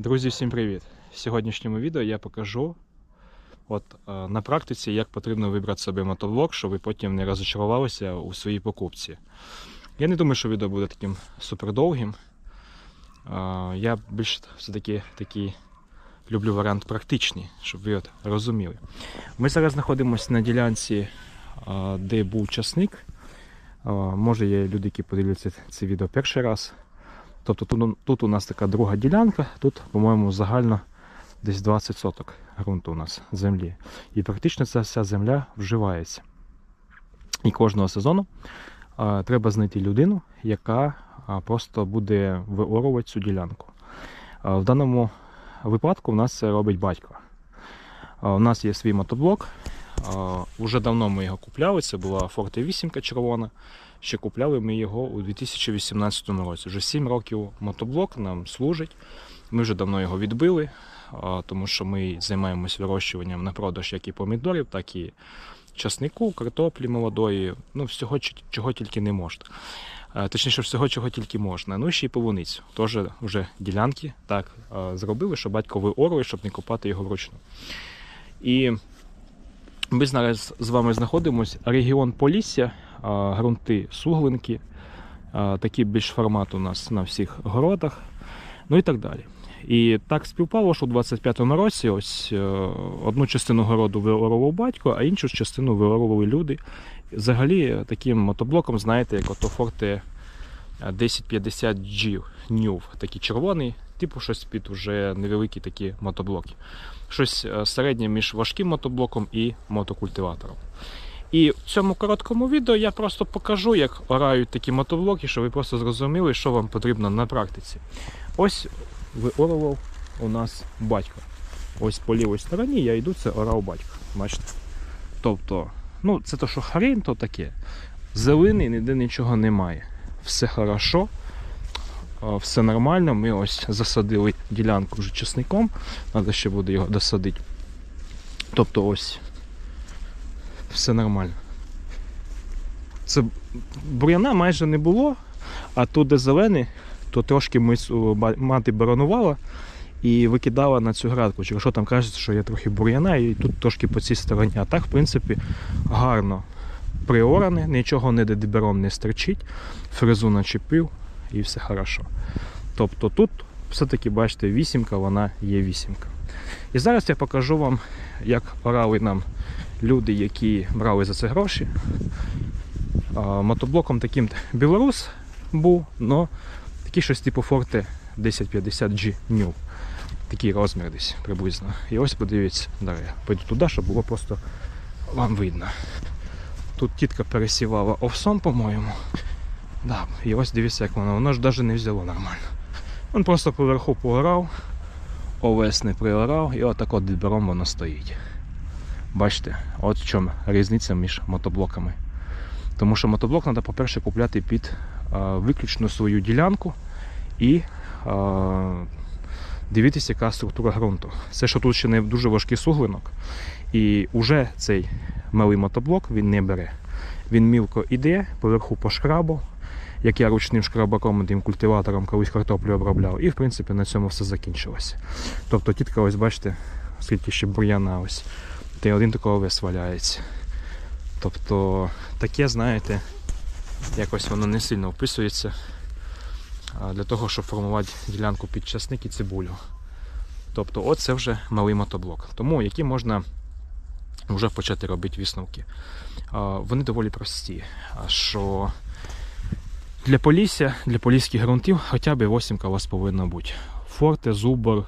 Друзі, всім привіт! В сьогоднішньому відео я покажу от, е, на практиці, як потрібно вибрати собі мотоблок, щоб ви потім не розочарувалися у своїй покупці. Я не думаю, що відео буде таким супердовгим. Е, Я більш все-таки такий люблю варіант практичний, щоб ви от розуміли. Ми зараз знаходимося на ділянці, е, де був часник. Може, є люди, які подивляться це відео перший раз. Тобто тут, тут у нас така друга ділянка, тут, по-моєму, загально десь 20 соток ґрунту у нас землі. І практично ця вся земля вживається. І кожного сезону а, треба знайти людину, яка а, просто буде виорувати цю ділянку. А, в даному випадку у нас це робить батько. А, у нас є свій мотоблок. Уже давно ми його купляли. Це була Forte 8 червона. Ще купляли ми його у 2018 році. Вже 7 років мотоблок нам служить. Ми вже давно його відбили, тому що ми займаємось вирощуванням на продаж як і помідорів, так і часнику, картоплі молодої, ну всього, чого тільки не можна. Точніше, всього, чого тільки можна. Ну і ще й полуницю. Теж вже ділянки так зробили, що батько виорли, щоб не копати його вручну. І ми зараз з вами знаходимося регіон Полісся, а, ґрунти суглинки, такий більш формат у нас на всіх городах, ну і так далі. І так співпало, що у 25-му році ось е, одну частину городу виорував батько, а іншу частину виорували люди. Взагалі е, таким мотоблоком, знаєте, як ото Forte 1050G New, такий червоний, типу щось під уже невеликі такі мотоблоки. Щось е, середнє між важким мотоблоком і мотокультиватором. І в цьому короткому відео я просто покажу, як орають такі мотоблоки, щоб ви просто зрозуміли, що вам потрібно на практиці. Ось виорував у нас батько. Ось по лівій стороні я йду, це орав батько. Бачите? Тобто, ну це то, що хрень, то таке. Зелений, ніде нічого немає. Все хорошо, все нормально. Ми ось засадили ділянку вже чесником. Треба ще буде його досадити. Тобто ось все нормально. Це бур'яна майже не було, а тут, де зелений, то трошки мати баранувала і викидала на цю градку. Через що там кажеться, що є трохи бур'яна, і тут трошки по цій стороні. А так, в принципі, гарно приоране, нічого не дебером не стерчить, фрезу начепив і все хорошо. Тобто тут все-таки, бачите, вісімка, вона є вісімка. І зараз я покажу вам, як орали нам люди, які брали за це гроші. Мотоблоком таким білорус був, але такий щось типу Forte 1050G New. Такий розмір десь приблизно. І ось подивіться, далі я пойду туди, щоб було просто вам видно. Тут тітка пересівала овсом, по-моєму. Да, і ось дивіться, як воно. Воно ж навіть не взяло нормально. Він просто поверху поорав, овес не приорав, і отак от дібером воно стоїть. Бачите, от в чому різниця між мотоблоками. Тому що мотоблок треба, по-перше, купляти під а, виключно свою ділянку і а, дивитися, яка структура ґрунту. Це, що тут ще не дуже важкий суглинок, і вже цей малий мотоблок він не бере. Він мілко іде, поверху по шкрабу, як я ручним шкрабаком тим культиватором колись картоплю обробляв, і в принципі на цьому все закінчилося. Тобто тітка, ось бачите, скільки ще бур'яна ось. Та й один такого вес валяється. Тобто таке, знаєте, якось воно не сильно вписується для того, щоб формувати ділянку під часник і цибулю. Тобто, от це вже малий мотоблок. Тому які можна вже почати робити висновки. Вони доволі прості. Що для полісся, для поліських ґрунтів хоча б 8 у вас повинно бути. Форте, зубр,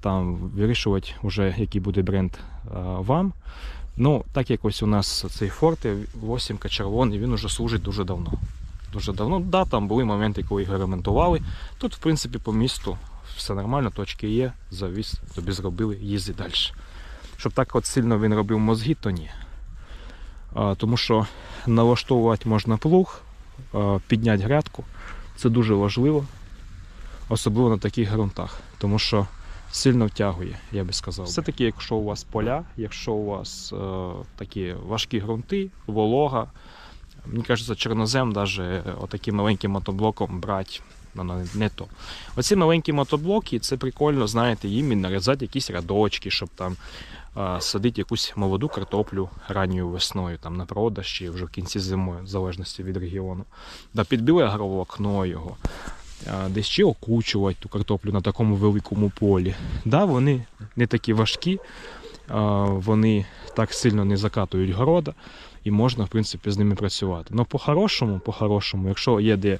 там вирішувати, вже, який буде бренд вам. Ну, так як ось у нас цей Форте 8 червоний, він уже служить дуже давно. Дуже давно. Да, там були моменти, коли його ремонтували. Тут, в принципі, по місту все нормально, точки є, завіз, тобі зробили, їзди далі. Щоб так от сильно він робив мозги, то ні. А, тому що налаштовувати можна плуг, підняти грядку. Це дуже важливо, особливо на таких ґрунтах. Тому що сильно втягує, я би сказав. Все-таки, якщо у вас поля, якщо у вас е, такі важкі ґрунти, волога, мені кажеться, чорнозем, навіть отаким маленьким мотоблоком брати воно не то. Оці маленькі мотоблоки, це прикольно, знаєте, їм і нарізати якісь рядочки, щоб там а, садити якусь молоду картоплю ранньою весною, там на продаж чи вже в кінці зими, в залежності від регіону. Да, під біле агроволокно його. Десь ще окучувати ту картоплю на такому великому полі. Да, вони не такі важкі, вони так сильно не закатують города, і можна, в принципі, з ними працювати. Ну, по-хорошому, по-хорошому, якщо є де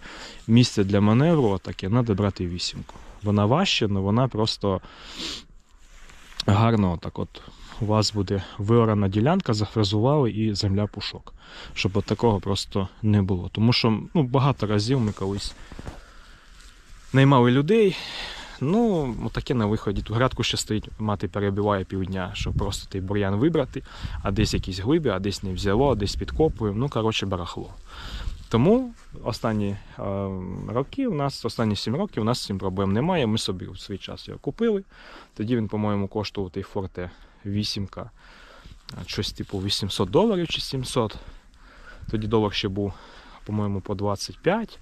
місце для маневру, таке, треба брати вісімку. Вона важче, але вона просто гарно так от. У вас буде виорана ділянка, зафрезували і земля пушок. Щоб от такого просто не було. Тому що ну, багато разів ми колись наймали людей. Ну, таке на виході. Ту грядку ще стоїть, мати перебиває півдня, щоб просто той бур'ян вибрати, а десь якісь глибі, а десь не взяло, а десь підкопуємо. Ну, коротше, барахло. Тому останні е, роки, у нас, останні 7 років, у нас з цим проблем немає. Ми собі в свій час його купили. Тоді він, по-моєму, коштував той Forte 8 щось типу 800 доларів чи 700. Тоді долар ще був, по-моєму, по 25.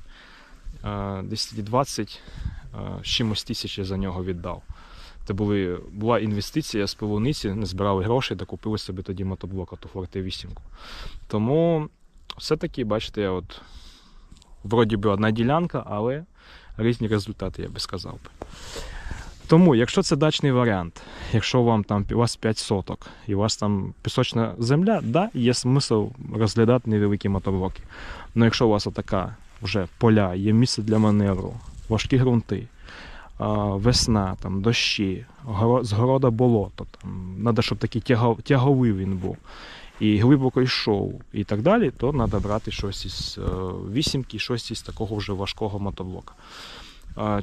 Е, Десь тоді 20 е, з чимось тисяч я за нього віддав. Це були, була інвестиція з полуниці, не збирали гроші та купили собі тоді мотоблок, а то Forte 8. Тому все-таки, бачите, от, вроді би одна ділянка, але різні результати, я би сказав би. Тому, якщо це дачний варіант, якщо вам там у вас 5 соток і у вас там пісочна земля, да, є смисл розглядати невеликі мотоблоки. Але якщо у вас отака вже поля, є місце для маневру, важкі ґрунти, весна, там, дощі, горо- з города болото, там, треба, щоб такий тяговий він був і глибоко йшов, і так далі, то треба брати щось із е, вісімки, щось із такого вже важкого мотоблока.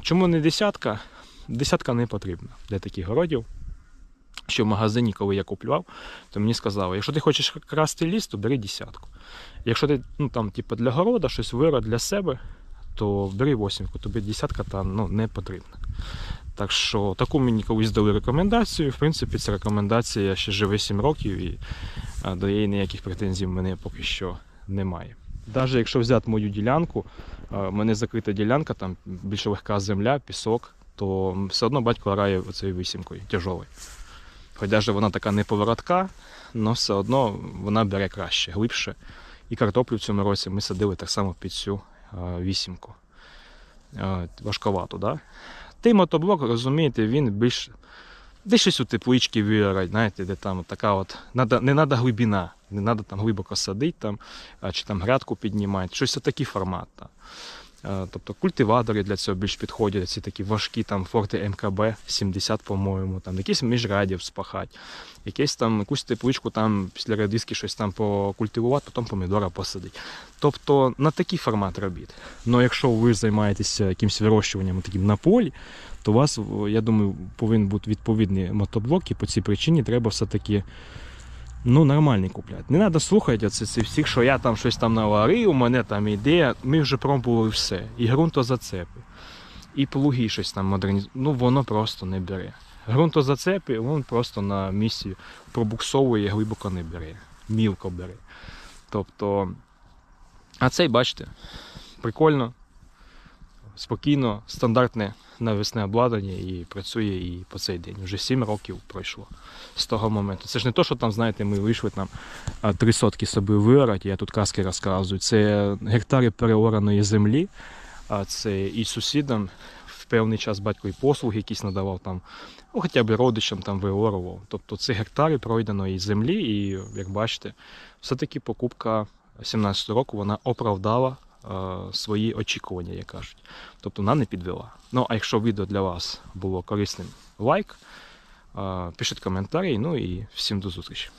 Чому не десятка? Десятка не потрібна для таких городів. Що в магазині, коли я купував, то мені сказали, якщо ти хочеш красти ліс, то бери десятку. Якщо ти ну, там, типу, для города, щось вира для себе, то бери восьмку, тобі десятка там ну, не потрібна. Так що таку мені колись дали рекомендацію. В принципі, ця рекомендація я ще живе 7 років і до неї ніяких претензій в мене поки що немає. Навіть якщо взяти мою ділянку, в мене закрита ділянка, там більш легка земля, пісок, то все одно батько грає оцею вісімкою тяжовою. Хоч навіть вона така не поворотка, але все одно вона бере краще, глибше. І картоплю в цьому році ми садили так само під цю вісімку. А, важковато, да? Той мотоблок, розумієте, він більш. Десь щось у теплички вирать, знаєте, де там така от. Не треба глибина, не треба там глибоко садити там, чи там грядку піднімати. Щось такий формат. Та. Е, Тобто культиватори для цього більш підходять, ці такі важкі там Forte МКБ 70, по-моєму, там якісь міжрадів спахати, якесь там якусь тепличку там після радиски щось там покультивувати, потім помідора посадити. Тобто на такий формат робіт. Ну якщо ви займаєтеся якимось вирощуванням таким на полі, то у вас, я думаю, повинен бути відповідний мотоблок, і по цій причині треба все-таки ну, нормальний купляти. Не треба слухати оце ці всіх, що я там щось там наварив, у мене там ідея. Ми вже пробували все. І ґрунтозацепи, і плуги щось там модернізують. Ну воно просто не бере. Ґрунтозацепи, він просто на місці пробуксовує, глибоко не бере, мілко бере. Тобто, а цей, бачите, прикольно, спокійно, стандартне навісне обладнання і працює і по цей день. Вже 7 років пройшло з того моменту. Це ж не то, що там, знаєте, ми вийшли там три сотки собі виорати, я тут казки розказую. Це гектари переораної землі, а це і сусідам в певний час батько і послуги якісь надавав там, ну хоча б родичам там виорував. Тобто це гектари пройденої землі, і як бачите, все-таки покупка 17 року вона оправдала свої очікування, як кажуть. Тобто вона не підвела. Ну а якщо відео для вас було корисним, лайк, е, пишіть коментарі, ну і всім до зустрічі.